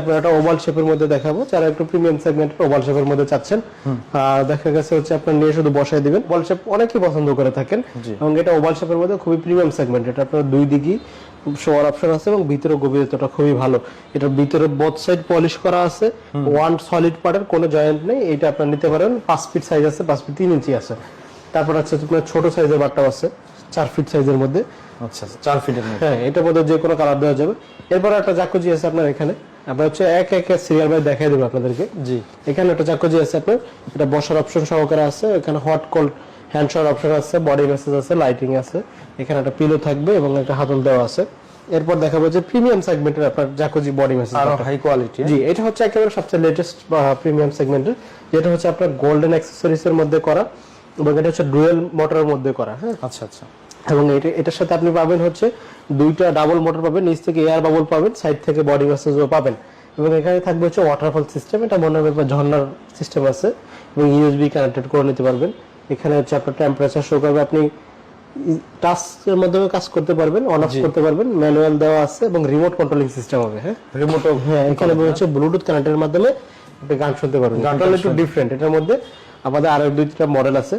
আপনার একটা ওভাল শেপের মধ্যে দেখাবো। যারা একটু প্রিমিয়াম সেগমেন্টের ওভাল শেপের মধ্যে চাচ্ছেন আর দেখা গেছে হচ্ছে আপনার নিয়ে শুধু বসাই দিবেন। ওভাল শেপ অনেকেই পছন্দ করে থাকেন এবং এটা ওভাল শেপের মধ্যে খুবই প্রিমিয়াম সেগমেন্ট এটা আপনার দুই দিকই শোয়ার অপশন আছে এবং ভিতরে গভীরতাটা খুবই ভালো। এটার ভিতরে বোথ সাইড পলিশ করা আছে। ওয়ান সলিড পার্টের কোনো জয়েন্ট নেই। এটা আপনার নিতে পারেন পাঁচ ফিট সাইজ আছে পাঁচ ফিট তিন ইঞ্চি আছে। তারপর আছে আপনার ছোট সাইজের বাটটাও আছে চার ফিট সাইজের মধ্যে। আচ্ছা চার ফিটের মধ্যে। হ্যাঁ এটার মধ্যে যে কোনো কালার দেওয়া যাবে। এরপর একটা জাকুজি আছে আপনার এখানে। আপনার হচ্ছে এক এক সিরিয়াল বাই দেখাই দেবো আপনাদেরকে। জি। এখানে একটা আছে আপনার এটা বসার অপশন সহকারে আছে এখানে hot cold hand shower option আছে বডি আছে লাইটিং আছে এখানে একটা পিলো থাকবে এবং একটা হাতল দেওয়া আছে। এরপর দেখাবো যে প্রিমিয়াম সেগমেন্টের আপনার জাকুজি বডি আরও হাই কোয়ালিটি জি এটা হচ্ছে একেবারে সবচেয়ে লেটেস্ট প্রিমিয়াম সেগমেন্টের যেটা হচ্ছে আপনার গোল্ডেন অ্যাক্সেসরিজ এর মধ্যে করা এবং এটা হচ্ছে ডুয়েল মোটরের মধ্যে করা হ্যাঁ। আচ্ছা আচ্ছা। এবং এটা এটার সাথে আপনি পাবেন হচ্ছে দুইটা ডাবল মোটর পাবেন নিচ থেকে এয়ার বাবল পাবেন সাইড থেকে বডি ম্যাসেজও পাবেন। এবং এখানে থাকবে হচ্ছে ওয়াটারফল সিস্টেম এটা মনে হবে বা ঝর্ণার সিস্টেম আছে এবং ইউএসবি কানেক্টেড করে নিতে পারবেন। এখানে হচ্ছে আপনার টেম্পারেচার শো করবে আপনি টাচের মাধ্যমে কাজ করতে পারবেন অন অফ করতে পারবেন ম্যানুয়াল দেওয়া আছে এবং রিমোট কন্ট্রোলিং সিস্টেম হবে হ্যাঁ? রিমোটও হ্যাঁ এখানে হচ্ছে ব্লুটুথ কানেক্টের মাধ্যমে আপনি গান শুনতে পারবেন। গানটা একটু ডিফারেন্ট এটার মধ্যে আমাদের আরও দুই তিনটা মডেল আছে।